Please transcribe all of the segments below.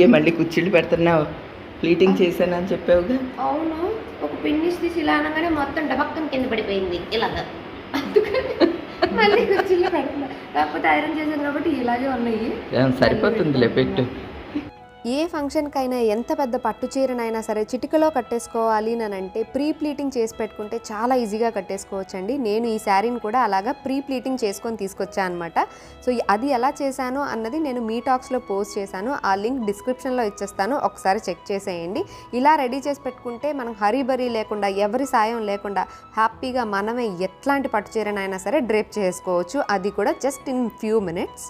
అందుకే మళ్ళీ కుర్చీలు పెడుతున్నావు. ప్లీటింగ్ చేశానని చెప్పావుగా. అవును. ఒక పిన్నిస్ తీసి ఇలా అనగానే మొత్తం డబక్కం కింద పడిపోయింది. ఇలాగా. అందుకని మళ్ళీ కుర్చీలో పెడుతున్నా. కాకపోతే ఐరన్ చేశాను కాబట్టి ఇలాగే ఉన్నాయి. సరిపోతుందిలే పెట్టు. ఏ ఫంక్షన్కైనా ఎంత పెద్ద పట్టు చీరనైనా సరే చిటికలో కట్టేసుకోవాలి అని అంటే ప్రీ ప్లీటింగ్ చేసి పెట్టుకుంటే చాలా ఈజీగా కట్టేసుకోవచ్చండి. నేను ఈ శారీని కూడా అలాగా ప్రీ ప్లీటింగ్ చేసుకొని తీసుకొచ్చాను అనమాట సో అది ఎలా చేశాను అన్నది నేను మీ టాక్స్లో పోస్ట్ చేశాను. ఆ లింక్ డిస్క్రిప్షన్లో ఇచ్చేస్తాను. ఒకసారి చెక్ చేసేయండి. ఇలా రెడీ చేసి పెట్టుకుంటే మనం హరీ బరీ లేకుండా ఎవరి సాయం లేకుండా హ్యాపీగా మనమే ఎట్లాంటి పట్టు చీరనైనా సరే డ్రేప్ చేసుకోవచ్చు. అది కూడా just in few minutes.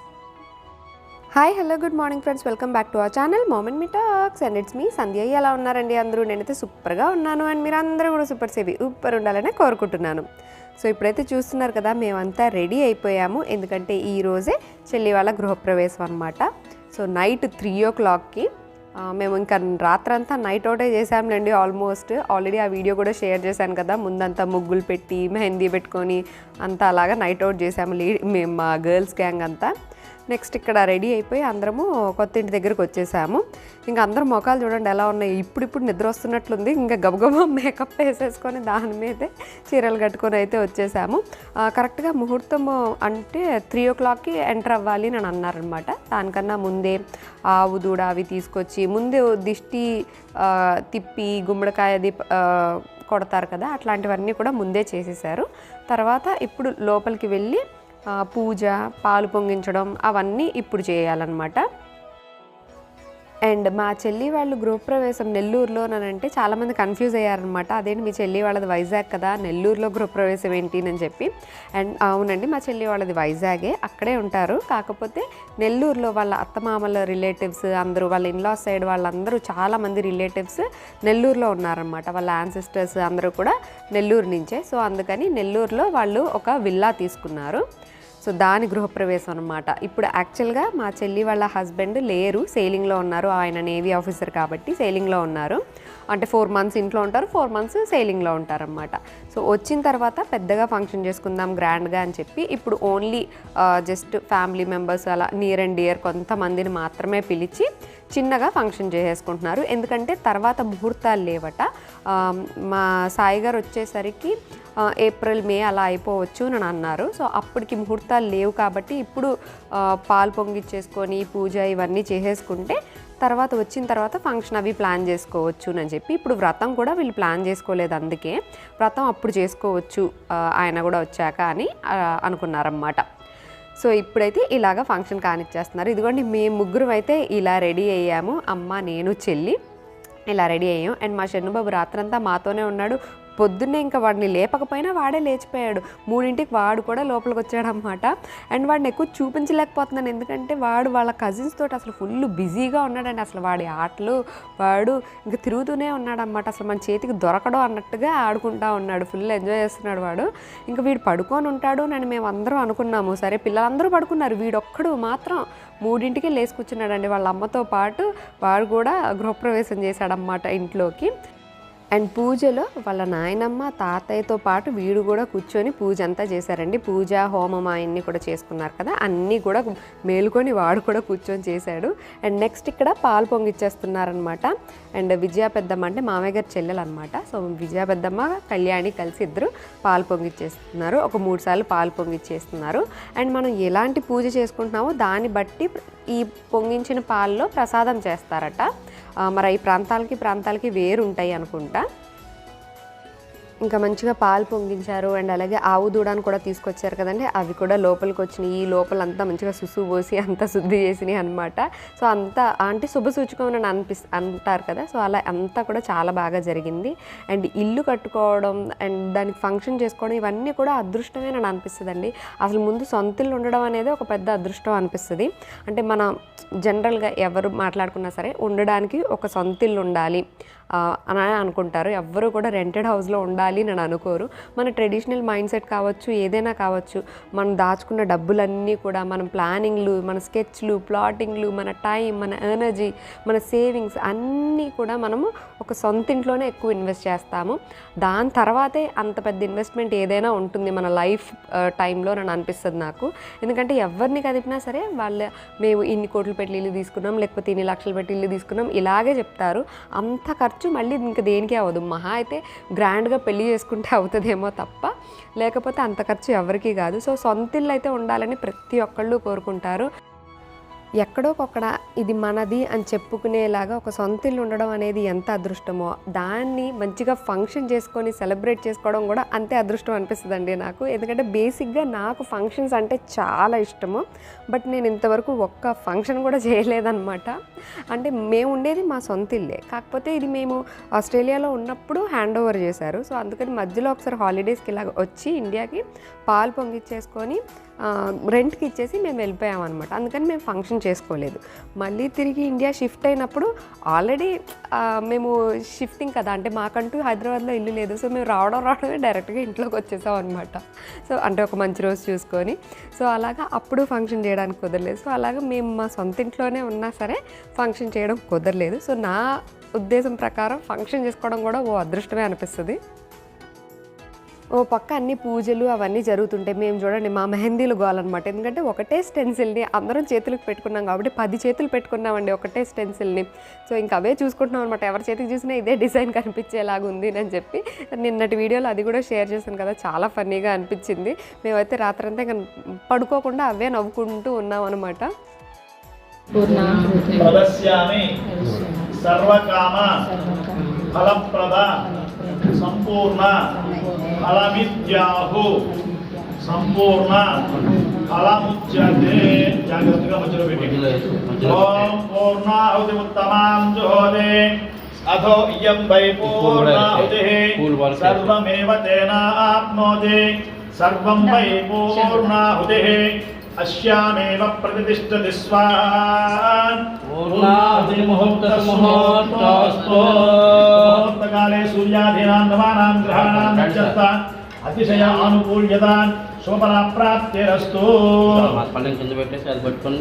Hi hello good morning friends welcome back to our channel moment me talks and it's me Sandhya ఎలా ఉన్నారండి అందరూ? నేనైతే సూపర్గా ఉన్నాను అండ్ మీరు అందరూ కూడా సూపర్ సేవి సూపర్ ఉండాలని కోరుకుంటున్నాను. సో ఇప్పుడైతే చూస్తున్నారు కదా మేమంతా రెడీ అయిపోయాము. ఎందుకంటే ఈరోజే చెల్లి వాళ్ళ గృహప్రవేశం అనమాట సో నైట్ త్రీ ఓ క్లాక్కి మేము ఇంకా రాత్రంతా నైట్ అవుటే చేసాంలేండి ఆల్మోస్ట్. ఆల్రెడీ ఆ వీడియో కూడా షేర్ చేశాను కదా ముందంతా ముగ్గులు పెట్టి మెహందీ పెట్టుకొని అంతా అలాగా నైట్ అవుట్ చేసాము లే మేము మా గర్ల్స్ గ్యాంగ్ అంతా. నెక్స్ట్ ఇక్కడ రెడీ అయిపోయి అందరము కొత్త ఇంటి దగ్గరకు వచ్చేసాము. ఇంకా అందరు మొఖాలు చూడండి ఎలా ఉన్నాయి. ఇప్పుడిప్పుడు నిద్ర వస్తున్నట్లుంది. ఇంకా గబగబా మేకప్ వేసేసుకొని దాని మీదే చీరలు కట్టుకొని అయితే వచ్చేసాము. కరెక్ట్గా ముహూర్తము అంటే త్రీ ఓ క్లాక్కి ఎంటర్ అవ్వాలి అని అన్నారనమాట దానికన్నా ముందే ఆవు దూడ అవి తీసుకొచ్చి ముందే దిష్టి తిప్పి గుమ్మడికాయ అది కొడతారు కదా అట్లాంటివన్నీ కూడా ముందే చేసేసారు. తర్వాత ఇప్పుడు లోపలికి వెళ్ళి పూజ పాలు పొంగించడం అవన్నీ ఇప్పుడు చేయాలన్నమాట. అండ్ మా చెల్లి వాళ్ళు గృహప్రవేశం నెల్లూరులో అంటే చాలామంది కన్ఫ్యూజ్ అయ్యారనమాట అదేంటి మీ చెల్లి వాళ్ళది వైజాగ్ కదా నెల్లూరులో గృహప్రవేశం ఏంటి? అని చెప్పి. అండ్ అవునండి మా చెల్లి వాళ్ళది వైజాగే అక్కడే ఉంటారు. కాకపోతే నెల్లూరులో వాళ్ళ అత్తమామల రిలేటివ్స్ అందరూ వాళ్ళ ఇన్లా సైడ్ వాళ్ళందరూ చాలామంది రిలేటివ్స్ నెల్లూరులో ఉన్నారనమాట వాళ్ళ యాన్సిస్టర్స్ అందరూ కూడా నెల్లూరు నుంచే. సో అందుకని నెల్లూరులో వాళ్ళు ఒక విల్లా తీసుకున్నారు. సో దాని గృహప్రవేశం అనమాట ఇప్పుడు యాక్చువల్గా మా చెల్లి వాళ్ళ హస్బెండ్ లేరు. సేలింగ్లో ఉన్నారు. ఆయన నేవీ ఆఫీసర్ కాబట్టి సేలింగ్లో ఉన్నారు. అంటే ఫోర్ మంత్స్ ఇంట్లో ఉంటారు ఫోర్ మంత్స్ సేలింగ్లో ఉంటారనమాట సో వచ్చిన తర్వాత పెద్దగా ఫంక్షన్ చేసుకుందాం గ్రాండ్గా అని చెప్పి ఇప్పుడు ఓన్లీ జస్ట్ ఫ్యామిలీ మెంబర్స్ అలా నియర్ అండ్ డియర్ కొంతమందిని మాత్రమే పిలిచి చిన్నగా ఫంక్షన్ చేసేసుకుంటున్నారు. ఎందుకంటే తర్వాత ముహూర్తాలు లేవట. మా సాయి గారు వచ్చేసరికి ఏప్రిల్ మే అలా అయిపోవచ్చు అని అన్నారు. సో అప్పటికి ముహూర్తాలు లేవు కాబట్టి ఇప్పుడు పాలు పొంగిచ్చేసుకొని పూజ ఇవన్నీ చేసేసుకుంటే తర్వాత వచ్చిన తర్వాత ఫంక్షన్ అవి ప్లాన్ చేసుకోవచ్చు అని చెప్పి ఇప్పుడు వ్రతం కూడా వీళ్ళు ప్లాన్ చేసుకోలేదు అందుకే వ్రతం అప్పుడు చేసుకోవచ్చు ఆయన కూడా వచ్చాక అని అనుకున్నారన్నమాట. సో ఇప్పుడైతే ఇలాగ ఫంక్షన్ కానిచ్చేస్తున్నారు. ఇదిగోండి మేము ముగ్గురం అయితే ఇలా రెడీ అయ్యాము. అమ్మ నేను చెల్లి ఇలా రెడీ అయ్యాం. అండ్ మా షన్నుబాబు రాత్రంతా మాతోనే ఉన్నాడు. పొద్దున్నే ఇంకా వాడిని లేపకపోయినా వాడే లేచిపోయాడు. మూడింటికి వాడు కూడా లోపలికి వచ్చాడనమాట అండ్ వాడిని ఎక్కువ చూపించలేకపోతున్నాను. ఎందుకంటే వాడు వాళ్ళ కజిన్స్ తోటి అసలు ఫుల్ బిజీగా ఉన్నాడండి. అసలు వాడి ఆటలు వాడు ఇంకా తిరుగుతూనే ఉన్నాడనమాట అసలు మన చేతికి దొరకడం అన్నట్టుగా ఆడుకుంటా ఉన్నాడు. ఫుల్ ఎంజాయ్ చేస్తున్నాడు వాడు. ఇంకా వీడు పడుకొని ఉంటాడు అని మేము అందరం అనుకున్నాము. సరే పిల్లలందరూ పడుకున్నారు. వీడొక్కడు మాత్రం మూడింటికి లేచి కూర్చున్నాడండి. వాళ్ళ అమ్మతో పాటు వాడు కూడా గృహప్రవేశం చేశాడనమాట ఇంట్లోకి. అండ్ పూజలో వాళ్ళ నాయనమ్మ తాతయ్యతో పాటు వీడు కూడా కూర్చొని పూజ అంతా చేశారండి. పూజ హోమం అవన్నీ కూడా చేసుకున్నారు కదా అన్నీ కూడా మేలుకొని వాడు కూడా కూర్చొని చేశాడు. అండ్ నెక్స్ట్ ఇక్కడ పాలు పొంగిచ్చేస్తున్నారనమాట అండ్ విజయ పెద్దమ్మ అంటే మామయ్య గారి చెల్లెలు అనమాట సో విజయ పెద్దమ్మ కళ్యాణి కలిసి ఇద్దరు పాలు పొంగిచ్చేస్తున్నారు. ఒక మూడు సార్లు పాలు పొంగిచ్చేస్తున్నారు. అండ్ మనం ఎలాంటి పూజ చేసుకుంటున్నామో దాన్ని బట్టి ఈ పొంగించిన పాల్లో ప్రసాదం చేస్తారట. మరి ఈ ప్రాంతాలకి ప్రాంతాలకి వేరు ఉంటాయి అనుకుంటా. ఇంకా మంచిగా పాలు పొంగించారు. అండ్ అలాగే ఆవు దూడని కూడా తీసుకొచ్చారు కదండి. అవి కూడా లోపలికి వచ్చినాయి. ఈ లోపలంతా మంచిగా సుసు పోసి అంతా శుద్ధి చేసినాయి అనమాట సో అంతా అంటే శుభ సూచకం అని అనిపిస్ అంటారు కదా. సో అలా అంతా కూడా చాలా బాగా జరిగింది. అండ్ ఇల్లు కట్టుకోవడం అండ్ దానికి ఫంక్షన్ చేసుకోవడం ఇవన్నీ కూడా అదృష్టమే నన్ను అనిపిస్తుందండి. అసలు ముందు సొంత ఇల్లు ఉండడం అనేది ఒక పెద్ద అదృష్టం అనిపిస్తుంది. అంటే మన జనరల్గా ఎవరు మాట్లాడుకున్నా సరే ఉండడానికి ఒక సొంత ఇల్లు ఉండాలి. అని అనుకుంటారు. ఎవ్వరూ కూడా రెంటెడ్ హౌస్లో ఉండాలి అని అనుకోరు. మన ట్రెడిషనల్ మైండ్ సెట్ కావచ్చు ఏదైనా కావచ్చు మనం దాచుకున్న డబ్బులన్నీ కూడా మనం ప్లానింగ్లు మన స్కెచ్లు ప్లాటింగ్లు మన టైం మన ఎనర్జీ మన సేవింగ్స్ అన్నీ కూడా మనము ఒక సొంత ఇంట్లోనే ఎక్కువ ఇన్వెస్ట్ చేస్తాము. దాని తర్వాతే అంత పెద్ద ఇన్వెస్ట్మెంట్ ఏదైనా ఉంటుంది మన లైఫ్ టైంలో నన్ను అనిపిస్తుంది నాకు. ఎందుకంటే ఎవరిని కదిపినా సరే వాళ్ళు మేము ఇన్ని కోట్లు పెట్టి ఇల్లు తీసుకున్నాం లేకపోతే ఇన్ని లక్షలు పెట్టి ఇల్లు తీసుకున్నాం ఇలాగే చెప్తారు. అంత ఖర్చు మళ్ళీ ఇంకా దేనికి అవ్వదు. మహా అయితే గ్రాండ్గా పెళ్ళి చేసుకుంటే అవుతుందేమో తప్ప లేకపోతే అంత ఖర్చు ఎవరికీ కాదు. సో సొంత ఇల్లు అయితే ఉండాలని ప్రతి ఒక్కళ్ళు కోరుకుంటారు. ఎక్కడోకొక్కడ ఇది మనది అని చెప్పుకునేలాగా ఒక సొంత ఇల్లు ఉండడం అనేది ఎంత అదృష్టమో. దాన్ని మంచిగా ఫంక్షన్ చేసుకొని సెలబ్రేట్ చేసుకోవడం కూడా అంతే అదృష్టం అనిపిస్తుందండి నాకు. ఎందుకంటే బేసిక్గా నాకు ఫంక్షన్స్ అంటే చాలా ఇష్టము. బట్ నేను ఇంతవరకు ఒక్క ఫంక్షన్ కూడా చేయలేదన్నమాట. అంటే మేము ఉండేది మా సొంత ఇల్లే కాకపోతే ఇది మేము ఆస్ట్రేలియాలో ఉన్నప్పుడు హ్యాండ్ ఓవర్ చేశారు. సో అందుకని మధ్యలో ఒకసారి హాలిడేస్కి ఇలా వచ్చి ఇండియాకి పాలు పొంగిచ్చేసుకొని రెంట్కి ఇచ్చేసి మేము వెళ్ళిపోయాం అనమాట అందుకని మేము ఫంక్షన్ చేసుకోలేదు. మళ్ళీ తిరిగి ఇండియా షిఫ్ట్ అయినప్పుడు ఆల్రెడీ మేము షిఫ్టింగ్ కదా అంటే మాకంటూ హైదరాబాద్లో ఇల్లు లేదు. సో మేము రావడం రావడమే డైరెక్ట్గా ఇంట్లోకి వచ్చేసాం అనమాట సో అంటే ఒక మంచి రోజు చూసుకొని. సో అలాగా అప్పుడు ఫంక్షన్ చేయడానికి కుదరలేదు. సో అలాగా మేము మా సొంత ఇంట్లోనే ఉన్నా సరే ఫంక్షన్ చేయడం కుదరలేదు. సో నా ఉద్దేశం ప్రకారం ఫంక్షన్ చేసుకోవడం కూడా ఓ అదృష్టమే అనిపిస్తుంది. ఓ పక్క అన్ని పూజలు అవన్నీ జరుగుతుంటాయి. మేము చూడండి మా మెహందీలు గోలనమాట. ఎందుకంటే ఒకటే స్టెన్సిల్ని అందరం చేతులకు పెట్టుకున్నాం కాబట్టి పది చేతులు పెట్టుకున్నామండి ఒకటే స్టెన్సిల్ని. సో ఇంకా అవే చూసుకుంటున్నాం అనమాట ఎవరి చేతికి చూసినా ఇదే డిజైన్ కనిపించేలాగా ఉంది అని చెప్పి నిన్నటి వీడియోలో అది కూడా షేర్ చేశాను కదా చాలా ఫన్నీగా అనిపించింది. మేమైతే రాత్రంతా ఇంకా పడుకోకుండా అవే నవ్వుకుంటూ ఉన్నాం అనమాట ప్రదస్యామి సర్వకామ. ఫలప్రద. సంపూర్ణ. ఫలమిత్యాహు సంపూర్ణ ఫలముచ్యతే. జాగ్రత్తగా మధ్యలో పెట్టి. ఓం పూర్ణాహుతి ఉత్తమాం జుహోదే. అథో ఇయం వై పూర్ణాహుతి. సర్వమేవ తేన ఆప్నోతి. సర్వం వై పూర్ణాహుతి. అస్యామేవ ప్రతిష్టతి స్వాన్ ముహూర్తకాలే సూర్యాధీనాం నవానాం గ్రహాణాం నక్షత్ర అతిశయ ఆనుకూల్యతాన్ శోభన ప్రాప్తిరస్తు పళ్ళెం కింద పెట్టేసి అది పట్టుకొని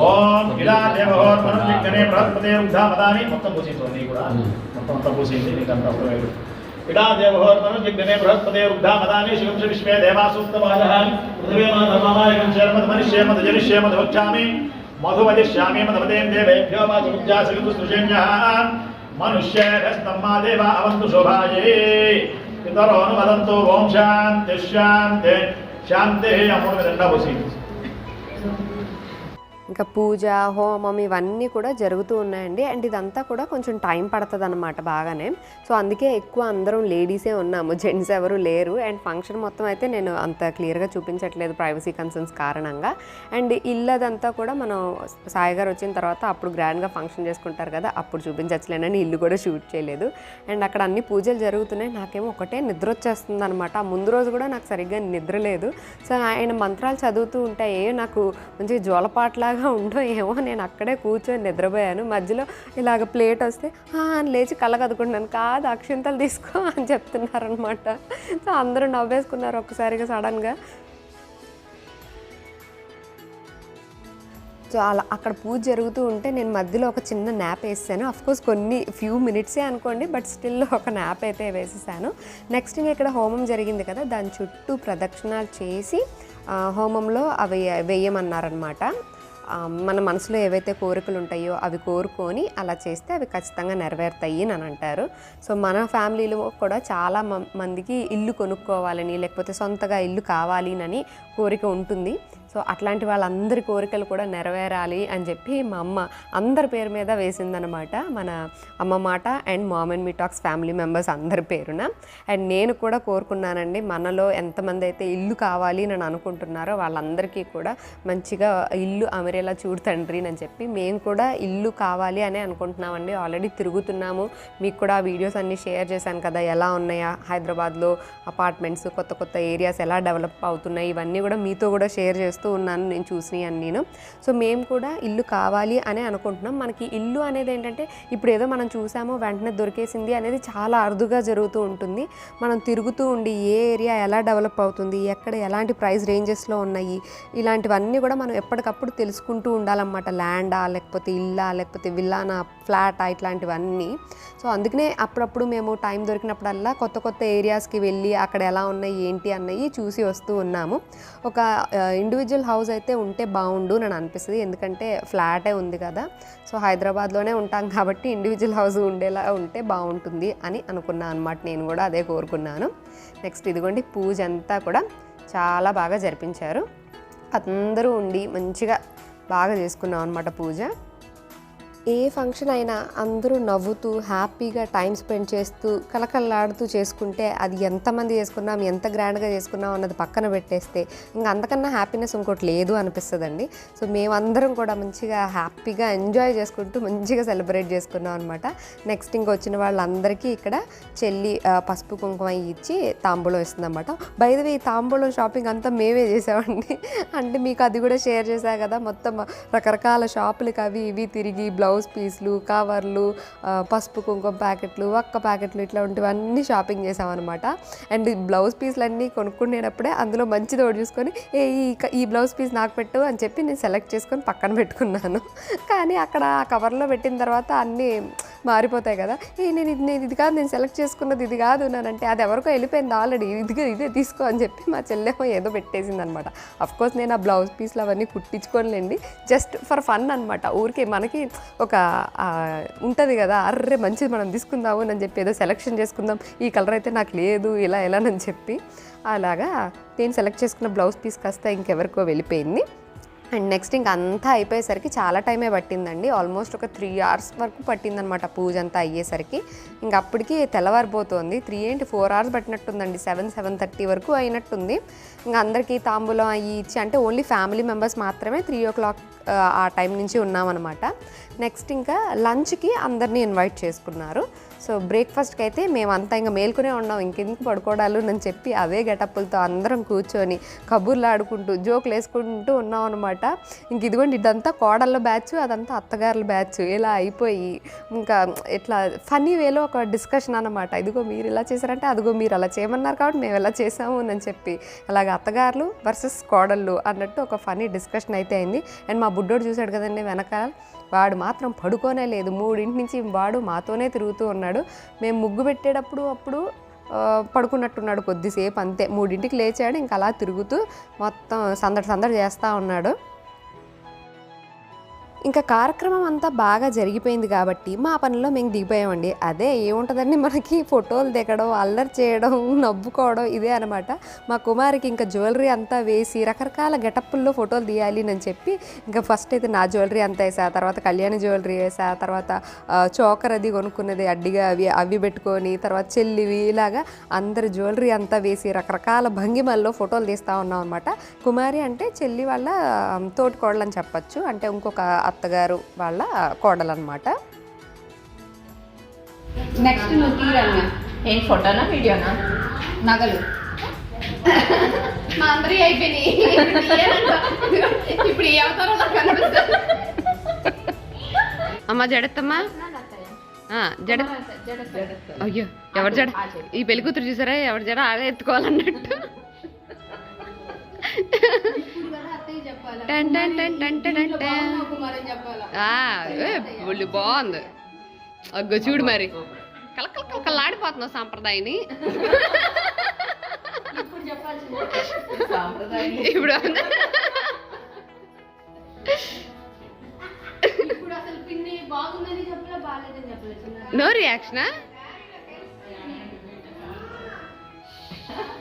ఓం ఇలా దేవహోర్మనం దిగ్గనే బృహస్పతే ఉద్ధామదాని మొత్తం పూసింది నీ కూడా మొత్తం అంతా పూసింది నీకు पिडादेवहोर्मनुजिग्ने बृहस्पते वृद्धा मदाने शिवं च विश्वे देवासूक्तबालहान् पृथिवे मधमामायकं शर्मद् मनिष्येमद् जनिष्येमद् वक्षामि मधुवदिष्यामि मदपदेन् देवेभ्यो वाचमुज्जासयतु सृजेन्यः मनुष्येभ्यस्तम्मा देवा अवन्तु शोभाये पितरो अनुवदन्तु ॐ शान्तिः शान्तिः शान्तिः अमूर्णदण्डभुसि ఇంకా పూజ హోమం ఇవన్నీ కూడా జరుగుతూ ఉన్నాయండి. అండ్ ఇదంతా కూడా కొంచెం టైం పడుతుంది అనమాట బాగానే. సో అందుకే ఎక్కువ అందరం లేడీసే ఉన్నాము. జెంట్స్ ఎవరు లేరు. అండ్ ఫంక్షన్ మొత్తం అయితే నేను అంత క్లియర్గా చూపించట్లేదు ప్రైవసీ కన్సర్న్స్ కారణంగా. అండ్ ఇల్లు అదంతా కూడా మనం సాయి గారు వచ్చిన తర్వాత అప్పుడు గ్రాండ్గా ఫంక్షన్ చేసుకుంటారు కదా అప్పుడు చూపించట్లేనని ఇల్లు కూడా షూట్ చేయలేదు. అండ్ అక్కడ అన్ని పూజలు జరుగుతున్నాయి. నాకేమో ఒకటే నిద్ర వచ్చేస్తుంది అనమాట ఆ ముందు రోజు కూడా నాకు సరిగ్గా నిద్ర లేదు. సో ఆయన మంత్రాలు చదువుతూ ఉంటాయి నాకు మంచి ఎలాగా ఉండో ఏమో నేను అక్కడే కూర్చొని నిద్రపోయాను. మధ్యలో ఇలాగ ప్లేట్ వస్తే అని లేచి కళ్ళ కదుకుంటున్నాను కాదు అక్షింతలు తీసుకో అని చెప్తున్నారనమాట సో అందరూ నవ్వేసుకున్నారు ఒక్కసారిగా సడన్గా. సో అలా అక్కడ పూజ జరుగుతూ ఉంటే నేను మధ్యలో ఒక చిన్న న్యాప్ వేసాను కోర్స్ కొన్ని ఫ్యూ మినిట్సే అనుకోండి బట్ స్టిల్ ఒక న్యాప్ అయితే వేసేసాను. నెక్స్ట్ ఇంకా ఇక్కడ హోమం జరిగింది కదా దాని చుట్టూ ప్రదక్షిణాలు చేసి ఆ, హోమంలో అవి వేయమన్నారనమాట మన మనసులో ఏవైతే కోరికలు ఉంటాయో అవి కోరుకొని అలా చేస్తే అవి ఖచ్చితంగా నెరవేరుతాయి అని అంటారు. సో మన ఫ్యామిలీలో కూడా చాలా మందికి ఇల్లు కొనుక్కోవాలని లేకపోతే సొంతగా ఇల్లు కావాలి అని కోరిక ఉంటుంది. సో అట్లాంటి వాళ్ళందరి కోరికలు కూడా నెరవేరాలి అని చెప్పి మా అమ్మ అందరి పేరు మీద వేసిందనమాట మన అమ్మ మాట and mom and me talks family members అందరి పేరున. అండ్ నేను కూడా కోరుకున్నానండి మనలో ఎంతమంది అయితే ఇల్లు కావాలి అని అనుకుంటున్నారో వాళ్ళందరికీ కూడా మంచిగా ఇల్లు అమరేలా చూడు తండ్రి అని చెప్పి మేము కూడా ఇల్లు కావాలి అని అనుకుంటున్నామండి. ఆల్రెడీ తిరుగుతున్నాము. మీకు కూడా ఆ వీడియోస్ అన్నీ షేర్ చేశాను కదా ఎలా ఉన్నాయా హైదరాబాద్లో అపార్ట్మెంట్స్ కొత్త కొత్త ఏరియాస్ ఎలా డెవలప్ అవుతున్నాయి ఇవన్నీ కూడా మీతో కూడా షేర్ చేస్తూ చేస్తూ ఉన్నాను నేను చూసినవి నేను సో మేము కూడా ఇల్లు కావాలి అని అనుకుంటున్నాం. మనకి ఇల్లు అనేది ఏంటంటే ఇప్పుడు ఏదో మనం చూసామో వెంటనే దొరికేసింది అనేది చాలా అరుదుగా జరుగుతూ ఉంటుంది. మనం తిరుగుతూ ఉండి ఏ ఏరియా ఎలా డెవలప్ అవుతుంది ఎక్కడ ఎలాంటి ప్రైస్ రేంజెస్లో ఉన్నాయి ఇలాంటివన్నీ కూడా మనం ఎప్పటికప్పుడు తెలుసుకుంటూ ఉండాలన్నమాట. ల్యాండా లేకపోతే ఇల్లా లేకపోతే విల్లానా ఫ్లాటా ఇట్లాంటివన్నీ. సో అందుకనే అప్పుడప్పుడు మేము టైం దొరికినప్పుడల్లా కొత్త కొత్త ఏరియాస్కి వెళ్ళి అక్కడ ఎలా ఉన్నాయి ఏంటి అన్నవి చూసి వస్తూ ఉన్నాము. ఒక ఇండివిజువల్ హౌస్ అయితే ఉంటే బాగుండు అని అనిపిస్తుంది. ఎందుకంటే ఫ్లాటే ఉంది కదా. సో హైదరాబాద్లోనే ఉంటాం కాబట్టి ఇండివిజువల్ హౌస్ ఉండేలా ఉంటే బాగుంటుంది అని అనుకున్నాను అనమాట నేను కూడా అదే కోరుకున్నాను. నెక్స్ట్ ఇదిగోండి పూజ అంతా కూడా చాలా బాగా జరిపించారు. అందరూ ఉండి మంచిగా బాగా చేసుకున్నాం అనమాట పూజ. ఏ ఫంక్షన్ అయినా అందరూ నవ్వుతూ హ్యాపీగా టైం స్పెండ్ చేస్తూ కలకల్లాడుతూ చేసుకుంటే అది ఎంతమంది చేసుకున్నాం ఎంత గ్రాండ్గా చేసుకున్నాం అన్నది పక్కన పెట్టేస్తే ఇంకా అంతకన్నా హ్యాపీనెస్ ఇంకోటి లేదు అనిపిస్తుందండి. సో మేమందరం కూడా మంచిగా హ్యాపీగా ఎంజాయ్ చేసుకుంటూ మంచిగా సెలబ్రేట్ చేసుకున్నాం అనమాట నెక్స్ట్ ఇంక వచ్చిన వాళ్ళందరికీ ఇక్కడ చెల్లి పసుపు కుంకుమ ఇచ్చి తాంబూలం ఇస్తుందన్నమాట. బయదవి ఈ తాంబూలం షాపింగ్ అంతా మేమే చేసామండి. అంటే మీకు అది కూడా షేర్ చేశా కదా మొత్తం రకరకాల షాపులకి అవి ఇవి తిరిగి బ్లౌజ్ బ్లౌజ్ పీస్లు కవర్లు పసుపు కుంకుమ ప్యాకెట్లు ఒక్క ప్యాకెట్లు ఇట్లా వంటివన్నీ షాపింగ్ చేసామన్నమాట. అండ్ ఈ బ్లౌజ్ పీస్లు అన్నీ కొనుక్కునేటప్పుడే అందులో మంచిది ఒకటి చూసుకొని ఏ ఈ ఈ బ్లౌజ్ పీస్ నాకు పెట్టు అని చెప్పి నేను సెలెక్ట్ చేసుకొని పక్కన పెట్టుకున్నాను. కానీ అక్కడ ఆ కవర్లో పెట్టిన తర్వాత అన్నీ మారిపోతాయి కదా. ఏ నేను ఇది నేను ఇది కాదు నేను సెలెక్ట్ చేసుకున్నది ఇది కాదు అంటే అది ఎవరికో వెళ్ళిపోయింది ఆల్రెడీ ఇదిగా ఇదే తీసుకో అని చెప్పి మా చెల్లెమో ఏదో పెట్టేసింది అనమాట కోర్స్ నేను ఆ బ్లౌజ్ పీస్లు అవన్నీ కుట్టించుకోలేండి జస్ట్ ఫర్ ఫన్ అనమాట ఊరికే మనకి ఒక ఉంటుంది కదా అర్రే మంచిది మనం తీసుకుందాము అని చెప్పి ఏదో సెలెక్షన్ చేసుకుందాం. ఈ కలర్ అయితే నాకు లేదు ఇలా ఎలా అని చెప్పి. అలాగా నేను సెలెక్ట్ చేసుకున్న బ్లౌజ్ పీస్ కాస్త ఇంకెవరికో వెళ్ళిపోయింది. అండ్ నెక్స్ట్ ఇంక అంతా అయిపోయేసరికి చాలా టైమే పట్టిందండి. ఆల్మోస్ట్ ఒక త్రీ అవర్స్ వరకు పట్టిందనమాట పూజ అంతా అయ్యేసరికి. ఇంక అప్పటికి తెల్లవారిపోతుంది. త్రీ ఏంటి? ఫోర్ అవర్స్ పట్టినట్టుందండి. సెవెన్ సెవెన్ థర్టీ వరకు అయినట్టుంది. ఇంకా అందరికీ తాంబూలం అయ్యి ఇచ్చి అంటే ఓన్లీ ఫ్యామిలీ మెంబర్స్ మాత్రమే త్రీ ఓ క్లాక్ ఆ టైం నుంచి ఉన్నామన్నమాట నెక్స్ట్ ఇంకా లంచ్కి అందరినీ ఇన్వైట్ చేసుకున్నారు. సో బ్రేక్ఫాస్ట్కి అయితే మేమంతా ఇంకా మేల్కొనే ఉన్నాం. ఇంకెందుకు పడుకోవడాలు అని చెప్పి అవే గెటప్పులతో అందరం కూర్చొని కబుర్లు ఆడుకుంటూ జోకులు వేసుకుంటూ ఉన్నాం అనమాట ఇంక ఇదిగోండి ఇదంతా కోడళ్ళ బ్యాచ్ అదంతా అత్తగారుల బ్యాచ్. ఇలా అయిపోయి ఇంకా ఇట్లా ఫనీ వేలో ఒక డిస్కషన్ అనమాట ఇదిగో మీరు ఇలా చేశారంటే అదిగో మీరు అలా చేయమన్నారు కాబట్టి మేము ఇలా చేసాము అని చెప్పి. అలాగ అత్తగారులు వర్సెస్ కోడళ్ళు అన్నట్టు ఒక ఫనీ డిస్కషన్ అయితే అయింది. అండ్ మా బుడ్డోడు చూశాడు కదండి వెనకాల. వాడు మాత్రం పడుకోనే లేదు. మూడింటి నుంచి వాడు మాతోనే తిరుగుతూ ఉన్నాడు. మేము ముగ్గు పెట్టేటప్పుడు అప్పుడు పడుకున్నట్టున్నాడు కొద్దిసేపు అంతే. మూడింటికి లేచాడు. ఇంకా అలా తిరుగుతూ మొత్తం సందడి సందడి చేస్తూ ఉన్నాడు. ఇంకా కార్యక్రమం అంతా బాగా జరిగిపోయింది కాబట్టి మా పనిలో మేము దిగిపోయామండి. అదే ఏముంటుందండి మనకి ఫోటోలు దిగడం అల్లరి చేయడం నవ్వుకోవడం ఇదే అనమాట మా కుమారికి ఇంకా జ్యువెలరీ అంతా వేసి రకరకాల గెటప్పుల్లో ఫోటోలు తీయాలి అని చెప్పి ఇంకా ఫస్ట్ అయితే నా జ్యువెలరీ అంతా వేసా తర్వాత కళ్యాణి జ్యువెలరీ వేసా తర్వాత చోకర్ అది కొనుక్కున్నది అడ్డిగా అవి అవి పెట్టుకొని తర్వాత చెల్లివి ఇలాగా అందరి జ్యువెలరీ అంతా వేసి రకరకాల భంగిమల్లో ఫోటోలు తీస్తూ ఉన్నాం అనమాట కుమారి అంటే చెల్లి వాళ్ళ ఆ, అని చెప్పచ్చు. అంటే ఇంకొక అత్తగారు వాళ్ళ కోడలు అనమాట నెక్స్ట్ నువ్వు తీరన్న ఏం ఫోటోనా వీడియోనా? నగలు. మా అందరి అయిపోయినాయి. ఇప్పుడు ఏ అవతారం నాకు అమ్మ జడత్తమ్మా? జడ అయ్యో ఎవరు జడ? ఈ పెళ్ళి కూతురు చూసారా? ఎవరు జడ? ఆడే ఎత్తుకోవాలన్నట్టు ఒళ్ళు బాగుంది అగ్గో చూడు మరి. కలకల కలకలాడిపోతున్నావు సాంప్రదాయని ఇప్పుడు ఇప్పుడు అసలు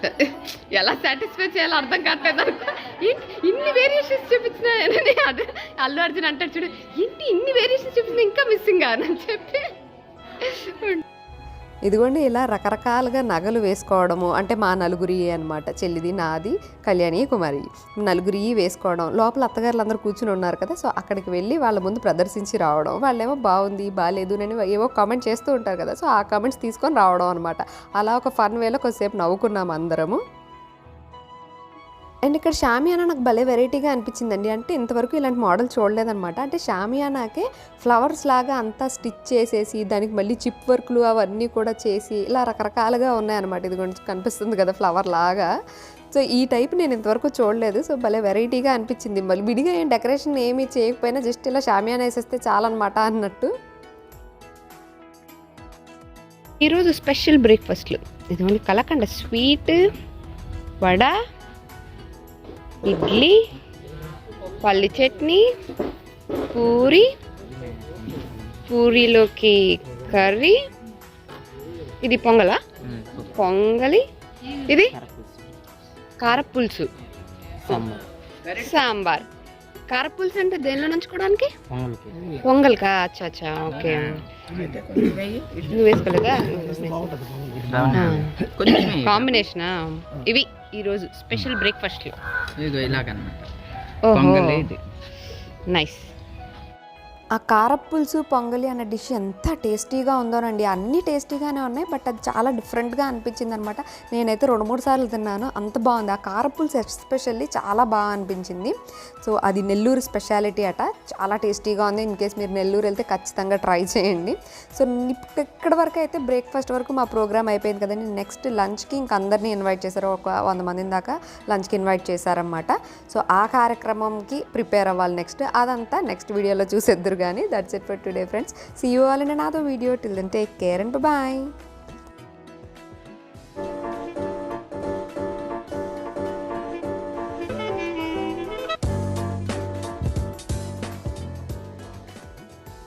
ఎలా సాటిస్ఫై చేయాలో అర్థం కావట్లేదు నాకు. ఇన్ని వేరియేషన్స్ చూపించిన అదే అల్లు అర్జున్ అంటాడు చూడు ఏంటి ఇన్ని వేరియేషన్స్ చూపించిన ఇంకా మిస్సింగ్ అని చెప్పి. ఇదిగోండి ఇలా రకరకాలుగా నగలు వేసుకోవడము అంటే మా నలుగురి అనమాట చెల్లిది నాది కళ్యాణి కుమారి. నలుగురి వేసుకోవడం లోపల అత్తగారులు అందరూ కూర్చుని ఉన్నారు కదా సో అక్కడికి వెళ్ళి వాళ్ళ ముందు ప్రదర్శించి రావడం వాళ్ళేమో బాగుంది బాగాలేదు అని ఏవో కామెంట్ చేస్తూ ఉంటారు కదా సో ఆ కామెంట్స్ తీసుకొని రావడం అనమాట అలా ఒక ఫన్ వేలో కొద్దిసేపు నవ్వుకున్నాం అందరము. అండ్ ఇక్కడ షామియానా నాకు భలే వెరైటీగా అనిపించిందండి. అంటే ఇంతవరకు ఇలాంటి మోడల్ చూడలేదన్నమాట. అంటే షామియానాకే ఫ్లవర్స్ లాగా అంతా స్టిచ్ చేసేసి దానికి మళ్ళీ చిప్ వర్క్లు అవన్నీ కూడా చేసి ఇలా రకరకాలుగా ఉన్నాయన్నమాట. ఇది కొంచెం కనిపిస్తుంది కదా ఫ్లవర్ లాగా. సో ఈ టైప్ నేను ఇంతవరకు చూడలేదు. సో భలే వెరైటీగా అనిపించింది. మళ్ళీ విడిగా ఏం డెకరేషన్ ఏమీ చేయకపోయినా జస్ట్ ఇలా షామియానా వేసేస్తే చాలన్నమాట అన్నట్టు. ఈరోజు స్పెషల్ బ్రేక్ఫాస్ట్లు. ఇదిగోండి కలకండ. స్వీట్ వడ ఇడ్లీ పల్లి చట్నీ పూరి పూరీలోకి కర్రీ. ఇది పొంగలా? పొంగలి. ఇది కారపులుసు. సాంబార్. కారపులుసు అంటే దేనిలో నంచుకోవడానికి పొంగల్కా. అచ్చా అచ్చా ఓకే. నువ్వు వేసుకోలేదా? కాంబినేషనా? ఇవి. ఈరోజు స్పెషల్ బ్రేక్ఫాస్ట్లు ఇలాగనమాట. నైస్. ఆ కారపులుసు పొంగలి అనే డిష్ ఎంత టేస్టీగా ఉందోనండి అన్నీ టేస్టీగానే ఉన్నాయి బట్ అది చాలా డిఫరెంట్గా అనిపించింది అనమాట నేనైతే రెండు మూడు సార్లు తిన్నాను. అంత బాగుంది. ఆ కారపులుసు ఎస్పెషల్లీ చాలా బాగా అనిపించింది. సో అది నెల్లూరు స్పెషాలిటీ అట. చాలా టేస్టీగా ఉంది. ఇన్ కేస్ మీరు నెల్లూరు వెళ్తే ఖచ్చితంగా ట్రై చేయండి. సో ఇక్కడ వరకు అయితే బ్రేక్ఫాస్ట్ వరకు మా ప్రోగ్రామ్ అయిపోయింది కదండి. నెక్స్ట్ లంచ్కి ఇంక అందరినీ ఇన్వైట్ చేశారు. ఒక వంద మంది దాకా లంచ్కి ఇన్వైట్ చేశారన్నమాట. సో ఆ కార్యక్రమంకి ప్రిపేర్ అవ్వాలి నెక్స్ట్. అదంతా నెక్స్ట్ వీడియోలో చూసేద్దరు కానీ that's it for today friends see you all in నాతో video till then take care and bye